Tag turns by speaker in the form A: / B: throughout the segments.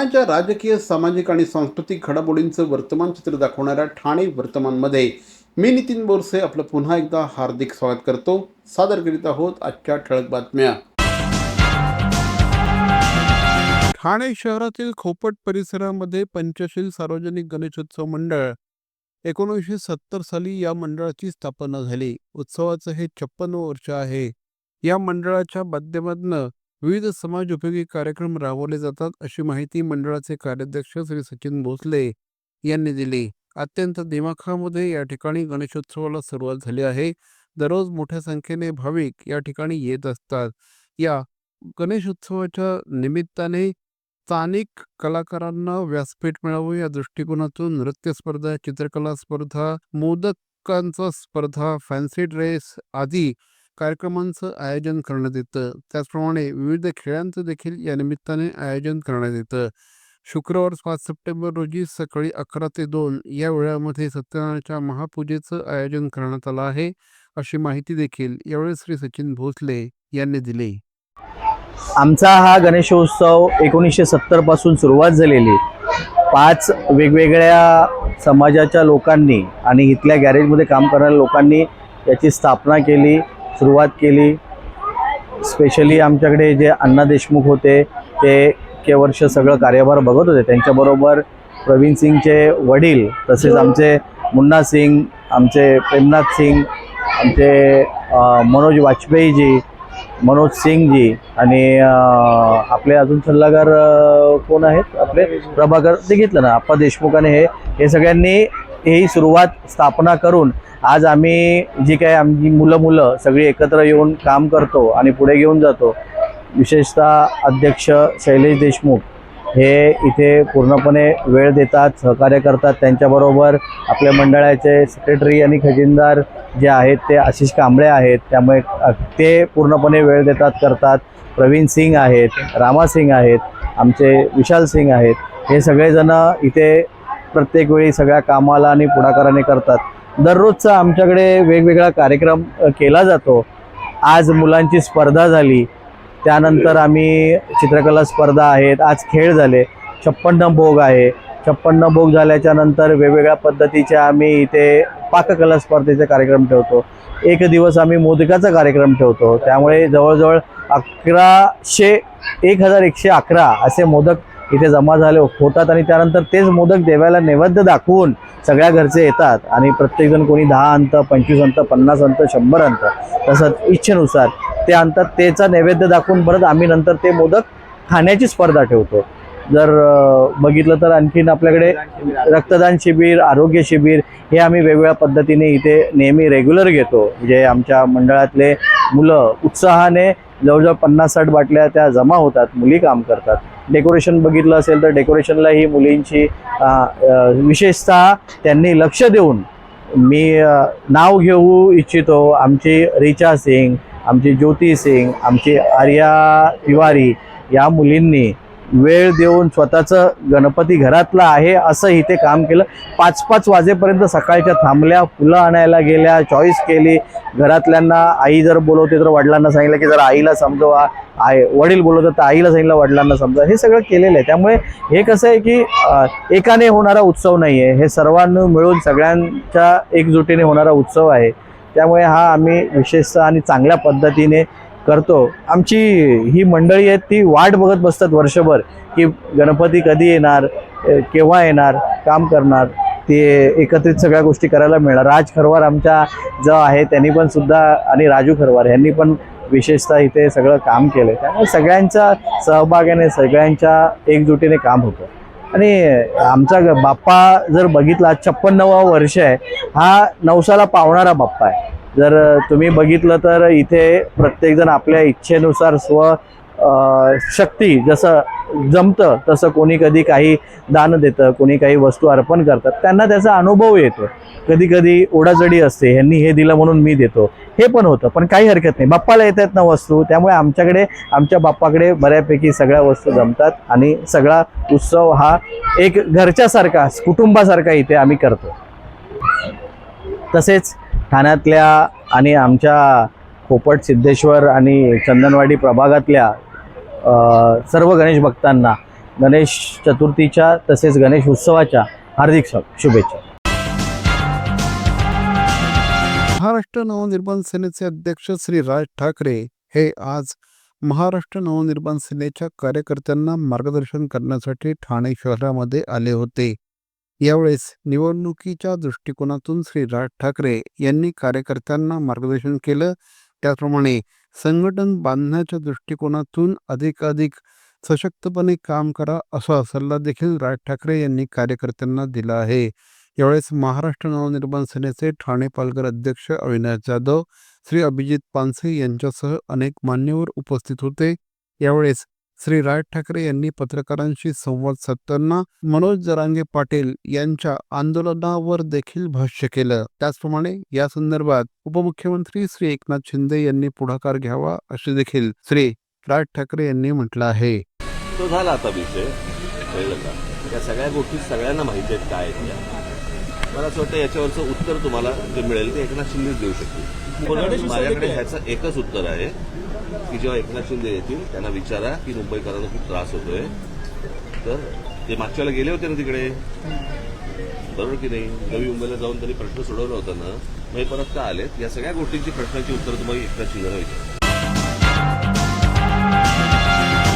A: ठाण्याच्या राजकीय सामाजिक आणि सांस्कृतिक घडामोडींचं वर्तमान चित्र दाखवणाऱ्या ठाणे वर्तमानमध्ये मी नितीन बोरसे आपलं पुन्हा एकदा हार्दिक स्वागत करतो. सादर करीत आहोत आजच्या ठळक बातम्या. ठाणे शहरातील खोपट परिसरामध्ये पंचशील सार्वजनिक गणेशोत्सव मंडळ एकोणीसशे सत्तर साली या मंडळाची स्थापना झाली. उत्सवाचं हे छप्पन वर्ष आहे. या मंडळाच्या माध्यमातून विविध समाज उपयोगी कार्यक्रम राबवले जातात अशी माहिती मंडळाचे कार्याध्यक्ष श्री सचिन भोसले यांनी दिली. अत्यंत दिमाखामध्ये या ठिकाणी गणेशोत्सवाला सुरुवात झाली आहे. दररोज मोठ्या संख्येने भाविक या ठिकाणी येत असतात. या गणेशोत्सवाच्या निमित्ताने स्थानिक कलाकारांना व्यासपीठ मिळावं या दृष्टिकोनातून नृत्य स्पर्धा चित्रकला स्पर्धा मोदकांचा स्पर्धा फॅन्सी ड्रेस आदी कार्यक्रमांचं आयोजन करण्यात येतं. त्याचप्रमाणे विविध खेळांचं देखील या निमित्ताने आयोजन करण्यात येतं. शुक्रवार पाच सप्टेंबर रोजी सकाळी अकरा ते दोन या वेळामध्ये सत्यनारायणाच्या महापूजेचं आयोजन करण्यात आलं आहे अशी माहिती देखील यावेळी श्री सचिन भोसले यांनी दिली.
B: आमचा हा गणेशोत्सव एकोणीसशे सत्तरपासून सुरुवात झालेली. पाच वेगवेगळ्या समाजाच्या लोकांनी आणि इथल्या गॅरेजमध्ये काम करणाऱ्या लोकांनी याची स्थापना केली. सुरुवात केली. स्पेशली आमच्याकडे जे अण्णा देशमुख होते ते के वर्ष सगळं कार्यभार बघत होते. त्यांच्याबरोबर प्रवीण सिंगचे वडील तसेच आमचे मुन्ना सिंग आमचे प्रेमनाथ सिंग आमचे मनोज वाजपेयीजी मनोज सिंगजी आणि आपले अजून सल्लागार कोण आहेत? आपले प्रभाकर ते घेतलं ना आप्पा देशमुखाने हे हे सगळ्यांनी ही सुरुवात स्थापना करून आज आम्ही जी काय आमची मुलं मुलं सगळी एकत्र येऊन काम करतो आणि पुढे घेऊन जातो विशेषतः अध्यक्ष शैलेश देशमुख हे इथे पूर्णपणे वेळ देतात सहकार्य करतात. त्यांच्याबरोबर आपल्या मंडळाचे सेक्रेटरी आणि खजिनदार जे आहेत ते आशिष कांबळे आहेत. त्यामुळे ते पूर्णपणे वेळ देतात करतात. प्रवीण सिंग आहेत रामा सिंग आहेत आमचे विशाल सिंग आहेत. हे सगळेजण इथे प्रत्येक वेळी सगळ्या कामाला आणि पुढाकाराने करतात. दररोजचा आमच्याकडे वेगवेगळा कार्यक्रम केला जातो. आज मुलांची स्पर्धा झाली. त्यानंतर आम्ही चित्रकला स्पर्धा आहेत. आज खेळ झाले. छप्पन्न भोग आहे. छप्पन्न भोग झाल्याच्यानंतर वेगवेगळ्या पद्धतीच्या आम्ही इथे पाककला स्पर्धेचे कार्यक्रम ठेवतो. एक दिवस आम्ही मोदकाचा कार्यक्रम ठेवतो. त्यामुळे जवळजवळ अकराशे एक हजार एकशे अकरा असे मोदक इथे जमा झाले होतात आणि त्यानंतर तेच मोदक देवाला नैवेद्य दाखवून सगळ्या घरचे येतात. आणि प्रत्येकजण कोणी दहा अंत पंचवीस अंत पन्नास अंत शंभर अंत तसंच इच्छेनुसार ते अंतात त्याचा नैवेद्य दाखवून परत आम्ही नंतर ते मोदक खाण्याची स्पर्धा ठेवतो. जर बघितलं तर आणखीन आपल्याकडे रक्तदान शिबिर आरोग्य शिबिर हे आम्ही वेगवेगळ्या पद्धतीने इथे नेहमी रेग्युलर घेतो. जे आमच्या मंडळातले मुलं उत्साहाने जवळजवळ पन्नास साठ बाटल्या त्या जमा होतात. मुली काम करतात. डेकोरेशन बघितलं असेल तर डेकोरेशनला ही मुलींची विशेषतः त्यांनी लक्ष देऊन मी नाव घेऊ इच्छितो. आमची रिचा सिंग आमची ज्योती सिंग आमची आर्या तिवारी या मुलींनी वेळ देऊन स्वतःचं गणपती घरातला आहे असं इथे काम केलं. पाच पाच वाजेपर्यंत सकाळच्या थांबल्या फुलं आणायला गेल्या चॉईस केली. घरातल्यांना आई जर बोलवते तर वडिलांना सांगितलं की जर आईला समजवा. आई वडील बोलवतात तर आईला सांगितलं वडिलांना समजा. हे सगळं केलेलं आहे. त्यामुळे हे कसं आहे की एकाने होणारा उत्सव नाही आहे हे सर्वांनी मिळून सगळ्यांच्या एकजुटीने होणारा उत्सव आहे. त्यामुळे हा आम्ही विशेषतः आणि चांगल्या पद्धतीने करतो. आमची ही मंडळी आहेत ती वाट बघत बसतात वर्षभर की गणपती कधी येणार केव्हा येणार काम करणार ते एकत्रित सगळ्या गोष्टी करायला मिळणार. राज खरवार आमच्या जो आहे त्यांनी पण सुद्धा आणि राजू खरवार यांनी पण विशेषतः इथे सगळं काम केलं त्यामुळे सगळ्यांच्या सहभागाने सगळ्यांच्या एकजुटीने काम होतं. आणि आमचा ग- बाप्पा जर बघितला छप्पन्नवा वर्ष आहे हा नवसाला पावणारा बाप्पा आहे. जर तुम्ही बघितलं तर इथे प्रत्येकजण आपल्या इच्छेनुसार स्व शक्ती जसं जमतं तसं कोणी कधी काही दान देतं कोणी काही वस्तू अर्पण करतात त्यांना त्याचा अनुभव येतो. कधी कधी ओढाचढी असते ह्यांनी हे दिलं म्हणून मी देतो. हे पण होतं पण काही हरकत नाही. बाप्पाला येत आहेत ना वस्तू त्यामुळे आमच्याकडे आमच्या बाप्पाकडे बऱ्यापैकी सगळ्या वस्तू जमतात आणि सगळा उत्सव हा एक घरच्यासारखा कुटुंबासारखा इथे आम्ही करतो. तसेच ठाण्यातल्या आणि आमच्या पोपट सिद्धेश्वर आणि चंदनवाडी प्रभागातल्या सर्व गणेश भक्तांना गणेश चतुर्थीच्या तसेच गणेश उत्सवाच्या हार्दिक शुभेच्छा.
A: महाराष्ट्र नवनिर्माण सेनेचे अध्यक्ष श्री राज ठाकरे हे आज महाराष्ट्र नवनिर्माण सेनेच्या कार्यकर्त्यांना मार्गदर्शन करण्यासाठी ठाणे शहरामध्ये आले होते. यावेळेस निवडणुकीच्या दृष्टिकोनातून श्री राज ठाकरे यांनी कार्यकर्त्यांना मार्गदर्शन केलं. त्याचप्रमाणे संघटन बांधण्याच्या दृष्टिकोनातून अधिकाधिक सशक्तपणे काम करा असा सल्ला देखील राज ठाकरे यांनी कार्यकर्त्यांना दिला आहे. यावेळेस महाराष्ट्र नवनिर्माण सेनेचे ठाणे पालघर अध्यक्ष अविनाश जाधव श्री अभिजित पानसे यांच्यासह अनेक मान्यवर उपस्थित होते. यावेळेस श्री राज ठाकरे यांनी पत्रकारांशी संवाद साधताना मनोज जरांगे पाटील यांच्या आंदोलनावर देखील भाष्य केलं. त्याचप्रमाणे या संदर्भात उपमुख्यमंत्री श्री एकनाथ शिंदे यांनी पुढाकार घ्यावा असे देखील श्री राज ठाकरे यांनी म्हटलं आहे.
C: तो झाला आता विषय. या सगळ्या गोष्टी सगळ्यांना माहिती आहेत काय मला असं वाटतं याच्यावरचं उत्तर तुम्हाला जे मिळेल ते एकनाथ शिंदेच देऊ शकतील. माझ्याकडे ह्याचं एकच उत्तर आहे. की जेव्हा एकनाथ शिंदे येतील त्यांना विचारा की मुंबईकरांना खूप त्रास होतोय. तर ते मागच्या वेळेला गेले होते ना तिकडे. बरोबर की नाही? नवी मुंबईला जाऊन त्यांनी प्रश्न सोडवला होता ना. मग परत का आलेत? या सगळ्या गोष्टींची प्रश्नांची उत्तर तुम्हाला एकनाथ शिंदेला विचारा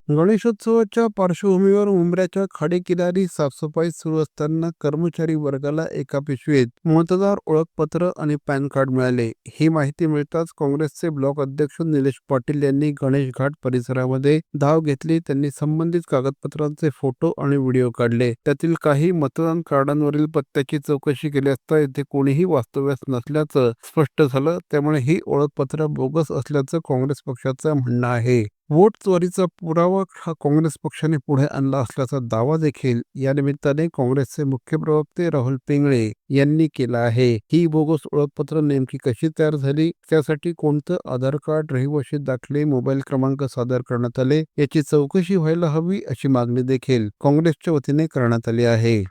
A: गणेशोत्सवाच्या पार्श्वभूमीवर मुंबऱ्याच्या खाडेकिनारी साफसफाई सुरू असताना कर्मचारी वर्गाला एका पिशवीत मतदार ओळखपत्र आणि पॅन कार्ड मिळाले. ही माहिती मिळताच काँग्रेसचे ब्लॉक अध्यक्ष निलेश पाटील यांनी गणेश घाट परिसरामध्ये धाव घेतली. त्यांनी संबंधित कागदपत्रांचे फोटो आणि व्हिडिओ काढले. त्यातील काही मतदान कार्डांवरील पत्त्याची चौकशी केली असता येथे कोणीही वास्तव्यास नसल्याचं स्पष्ट झालं. त्यामुळे ही ओळखपत्र बोगस असल्याचं काँग्रेस पक्षाचं म्हणणं आहे. वोट चोरीचा पुरावा हा काँग्रेस पक्षाने पुढे आणला असल्याचा दावा देखील या निमित्ताने काँग्रेसचे मुख्य प्रवक्ते राहुल पिंगळे यांनी केला आहे. ही बोगस ओळखपत्र नेमकी कशी तयार झाली? त्यासाठी कोणतं आधार कार्ड रहिवाशी दाखले मोबाईल क्रमांक सादर करण्यात आले याची चौकशी व्हायला हवी अशी मागणी देखील काँग्रेसच्या वतीने करण्यात आली आहे.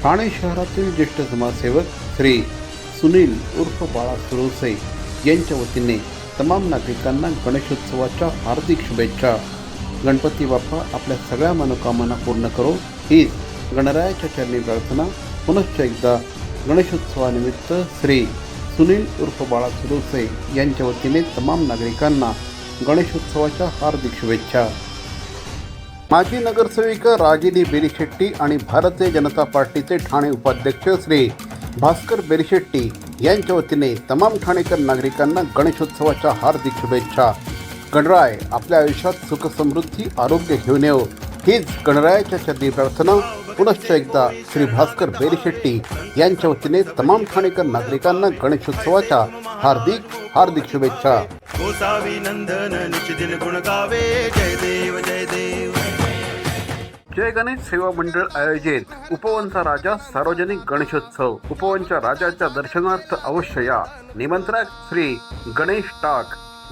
A: ठाणे शहरातील ज्येष्ठ समाजसेवक श्री सुनील उर्फ बाळा सुरवसे यांच्या वतीने तमाम नागरिकांना गणेशोत्सवाच्या हार्दिक शुभेच्छा. गणपती बाप्पा आपल्या सगळ्या मनोकामना पूर्ण करो हीच गणरायाच्या चरणी प्रार्थना पुनश्च एकदा गणेशोत्सवानिमित्त श्री सुनील उर्फ बाळा सुरवसे यांच्या वतीने तमाम नागरिकांना गणेशोत्सवाच्या हार्दिक शुभेच्छा. माजी नगरसेविका रागिनी बेरीशेट्टी आणि भारतीय जनता पार्टीचे ठाणे उपाध्यक्ष श्री भास्कर बेरीशेट्टी यांच्या वतीने तमाम ठाणेकर नागरिकांना गणेशोत्सवाच्या हार्दिक शुभेच्छा. गणराय आपल्या आयुष्यात सुख समृद्धी आरोग्य घेऊन येऊ हीच गणरायाच्या चरणी प्रार्थना. पुनश्च एकदा श्री भास्कर बेलशेट्टी यांच्या वतीने तमाम ठाणेकर नागरिकांना गणेशोत्सवाच्या हार्दिक हार्दिक शुभेच्छा.
D: गोसावी नंदन गुण गावे. जय देव जय देव.
A: जय गणेश सेवा मंडळ आयोजित उपवनचा राजा सार्वजनिक गणेशोत्सव. उपवनच्या राजाच्या दर्शनार्थ अवश्य या. निमंत्रक श्री गणेश टाक.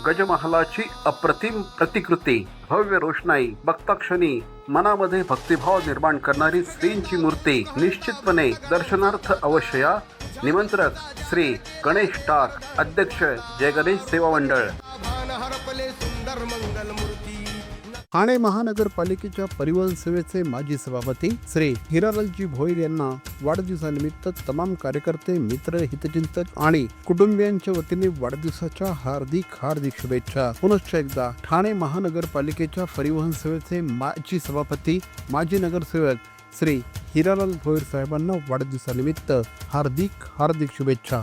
A: गजमहालाची अप्रतिम प्रतिकृती. भव्य रोषणाई भक्ताक्षणी मनामध्ये भक्तिभाव निर्माण करणारी श्रींची मूर्ती निश्चितपणे दर्शनार्थ अवश्य या. निमंत्रक श्री गणेश टाक अध्यक्ष जय गणेश सेवा मंडळ. ठाणे महानगरपालिकेच्या परिवहन सेवेचे माजी सभापती श्री हिरालालजी भोईर यांना वाढदिवसानिमित्त तमाम कार्यकर्ते मित्र हितचिंतक आणि कुटुंबियांच्या वतीने वाढदिवसाच्या हार्दिक हार्दिक शुभेच्छा. पुनश्च एकदा ठाणे महानगरपालिकेच्या परिवहन सेवेचे माजी सभापती माजी नगरसेवक श्री हिरालाल भोईर साहेबांना वाढदिवसानिमित्त हार्दिक हार्दिक शुभेच्छा.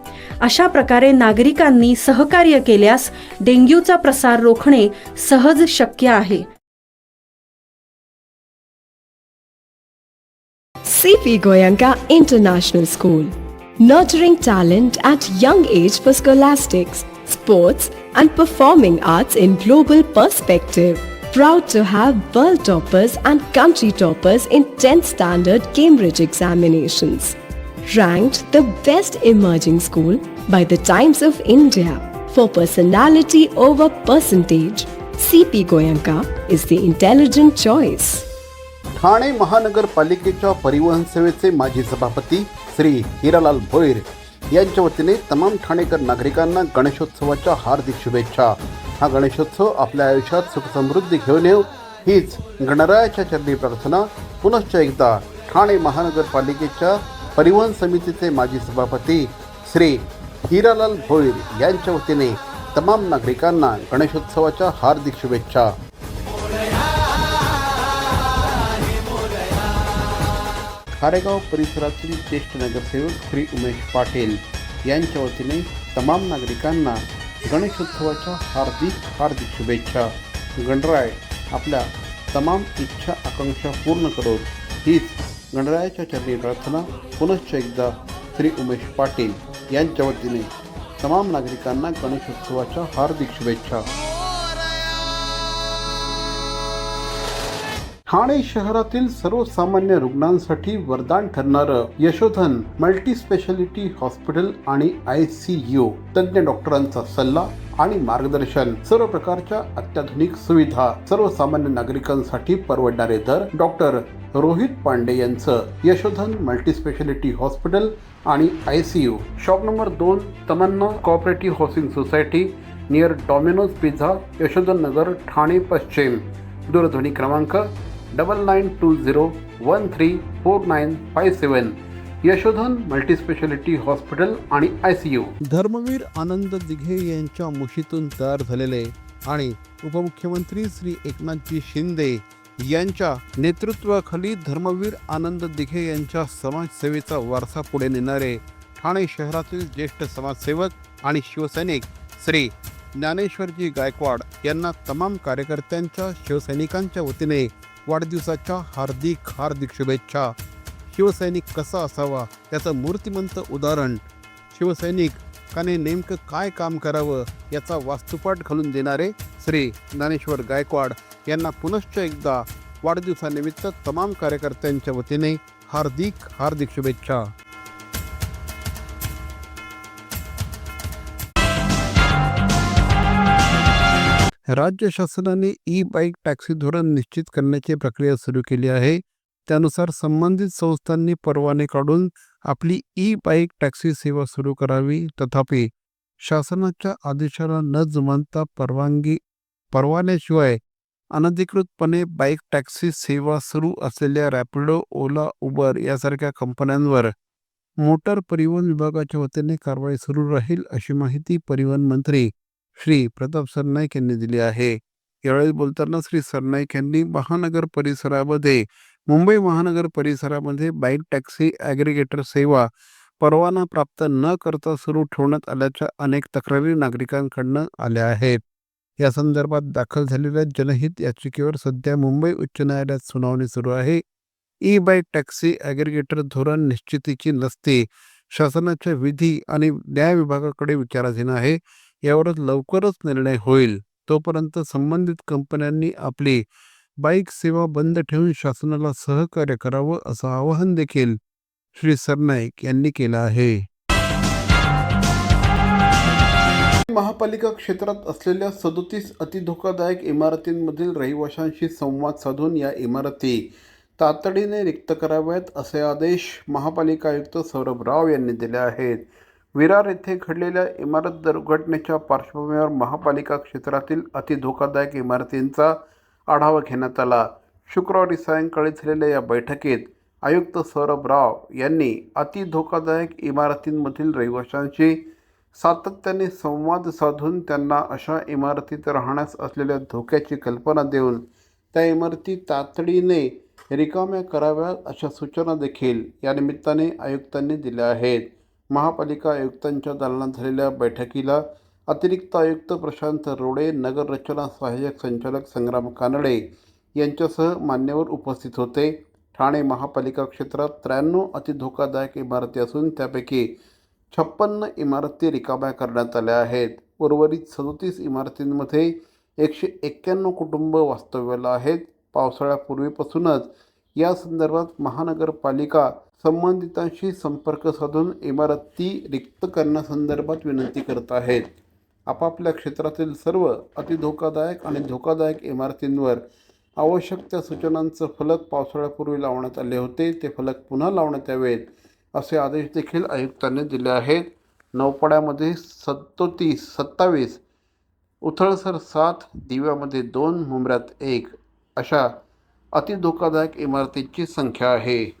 E: अशा प्रकारे नागरिकांनी सहकार्य केल्यास डेंग्यूचा प्रसार रोखणे सहज शक्य आहे.
F: CP Goenka international school nurturing talent at young age for scholastics sports and performing arts in global perspective proud to have world toppers and country toppers in tenth standard Cambridge examinations ranked the best emerging school by the Times of India for personality over percentage. CP Goyanka is the intelligent choice.
A: Thane महानगरपालिकेच्या परिवहन सेवेचे माजी सभापती श्री हिरालाल भोईर यांच्या वतीने तमाम ठाणेकर नागरिकांना गणेशोत्सवाच्या हार्दिक शुभेच्छा हा गणेशोत्सव आपल्या आयुष्यात सुख समृद्धी घेऊन येऊ हीच गणरायाच्या चरणी प्रार्थना पुनश्च एकदा ठाणे महानगरपालिकेच्या परिवहन समितीचे माजी सभापती श्री हिरालाल भोईर यांच्या वतीने तमाम नागरिकांना गणेशोत्सवाच्या हार्दिक शुभेच्छा. खारेगाव परिसरातील ज्येष्ठ नगरसेवक श्री उमेश पाटील यांच्या वतीने तमाम नागरिकांना गणेशोत्सवाच्या हार्दिक हार्दिक शुभेच्छा. गणराय आपल्या तमाम इच्छा आकांक्षा पूर्ण करोत हीच गणरायाच्या चरणी प्रार्थना पुनश्च एकदा श्री उमेश पाटील यांच्या वतीने तमाम नागरिकांना गणेशोत्सवाच्या हार्दिक शुभेच्छा. ठाणे शहरातील सर्वसामान्य रुग्णांसाठी वरदान ठरणारं यशोधन मल्टी स्पेशालिटी हॉस्पिटल आणि आय सी यू. तज्ज्ञ डॉक्टरांचा सल्ला आणि मार्गदर्शन. सर्व प्रकारच्या अत्याधुनिक सुविधा सर्वसामान्य नागरिकांसाठी परवडणारे दर डॉक्टर रोहित पांडे यांचं. यशोधन मल्टी स्पेशालिटी हॉस्पिटल आणि I C U shop number दोन Tamanna cooperative housing society near Domino's pizza Yashodhan Nagar Thane पश्चिम. दूरध्वनी क्रमांक double nine two zero one three four nine five seven Yashodhan multi speciality hospital आणि I C U Dharmaveer Anand Dighe यांच्या मुशीतून तयार झालेले आणि उपमुख्यमंत्री श्री एकनाथजी शिंदे यांच्या नेतृत्वाखाली धर्मवीर आनंद दिघे यांच्या समाजसेवेचा वारसा पुढे नेणारे ठाणे शहरातील ज्येष्ठ समाजसेवक आणि शिवसैनिक श्री ज्ञानेश्वरजी गायकवाड यांना तमाम कार्यकर्त्यांच्या शिवसैनिकांच्या वतीने वाढदिवसाच्या हार्दिक हार्दिक शुभेच्छा. शिवसैनिक कसा असावा त्याचं मूर्तिमंत उदाहरण शिवसैनिक शिवसैनिकाने नेमकं काय काम करावं याचा वास्तुपाठ घालून देणारे श्री ज्ञानेश्वर गायकवाड यांना पुनश्च एकदा वाढदिवसानिमित्त तमाम कार्यकर्त्यांच्या वतीने हार्दिक हार्दिक शुभेच्छा. राज्य शासनाने ई बाईक टॅक्सी धोरण निश्चित करण्याची प्रक्रिया सुरू केली आहे. त्यानुसार संबंधित संस्थांनी परवाने काढून आपली ई बाईक टॅक्सी सेवा सुरू करावी. तथापि शासनाच्या आदेशाला न जुमानता परवानगी परवान्याशिवाय अनधिकृतपणे बाईक टॅक्सी सेवा सुरू असलेल्या रॅपिडो ओला उबर यासारख्या कंपन्यांवर मोटार परिवहन विभागाच्या वतीने कारवाई सुरू राहील अशी माहिती परिवहन मंत्री श्री प्रताप सरनाईक यांनी दिली आहे. यावेळी बोलताना श्री सरनाईक यांनी महानगर परिसरामध्ये मुंबई महानगर परिसरामध्ये बाईक टॅक्सी ॲग्रिगेटर सेवा परवाना प्राप्त न करता सुरू ठेवण्यात आल्याच्या अनेक तक्रारी नागरिकांकडनं आल्या आहेत. या संदर्भात दाखल झालेल्या जनहित याचिकेवर सध्या मुंबई उच्च न्यायालयात सुनावणी सुरू आहे. ई बाईक टॅक्सी ॲग्रिगेटर धोरण निश्चितीची नसते. शासनाच्या विधी आणि न्याय विभागाकडे विचाराधीन आहे. यावरच लवकरच निर्णय होईल. तोपर्यंत संबंधित कंपन्यांनी आपली बाईक सेवा बंद ठेवून शासनाला सहकार्य करावं असं आवाहन देखील श्री सरनाईक यांनी केलं आहे. महापालिका क्षेत्रात असलेल्या सदोतीस अतिधोकादायक इमारतींमधील रहिवाशांशी संवाद साधून या इमारती तातडीने रिक्त कराव्यात असे आदेश महापालिका आयुक्त सौरभ राव यांनी दिले आहेत. विरार येथे घडलेल्या इमारत दुर्घटनेच्या पार्श्वभूमीवर महापालिका क्षेत्रातील अतिधोकादायक इमारतींचा आढावा घेण्यात आला. शुक्रवारी सायंकाळी झालेल्या या बैठकीत आयुक्त सौरभ राव यांनी अतिधोकादायक इमारतींमधील रहिवाशांशी सातत्याने संवाद साधून त्यांना अशा इमारतीत राहण्यास असलेल्या धोक्याची कल्पना देऊन त्या इमारती तातडीने रिकाम्या कराव्यात अशा सूचना देखील या निमित्ताने आयुक्तांनी दिल्या आहेत. महापालिका आयुक्तांच्या दालनात झालेल्या बैठकीला अतिरिक्त आयुक्त प्रशांत रोडे नगररचना सहाय्यक संचालक संग्राम कानडे यांच्यासह मान्यवर उपस्थित होते. ठाणे महापालिका क्षेत्रात त्र्याण्णव अतिधोकादायक इमारती असून त्यापैकी छप्पन्न इमारती रिकाम्या करण्यात आल्या आहेत. उर्वरित सदोतीस इमारतींमध्ये एकशे एक्क्याण्णव कुटुंब वास्तव्याला आहेत. पावसाळ्यापूर्वीपासूनच या संदर्भात महानगरपालिका संबंधितांशी संपर्क साधून इमारती रिक्त करण्यासंदर्भात विनंती करत आहेत. आपापल्या क्षेत्रातील सर्व अतिधोकादायक आणि धोकादायक इमारतींवर आवश्यक त्या सूचनांचं फलक पावसाळ्यापूर्वी लावण्यात आले होते. ते फलक पुन्हा लावण्यात यावेत असे आदेश देखील आयुक्तांनी दिले आहेत. नौपाड्यामध्ये सत्तोतीस सत्तावीस उथळसर सात दिव्यामध्ये दोन मुंबऱ्यात एक अशा अतिधोकादायक इमारतींची संख्या आहे.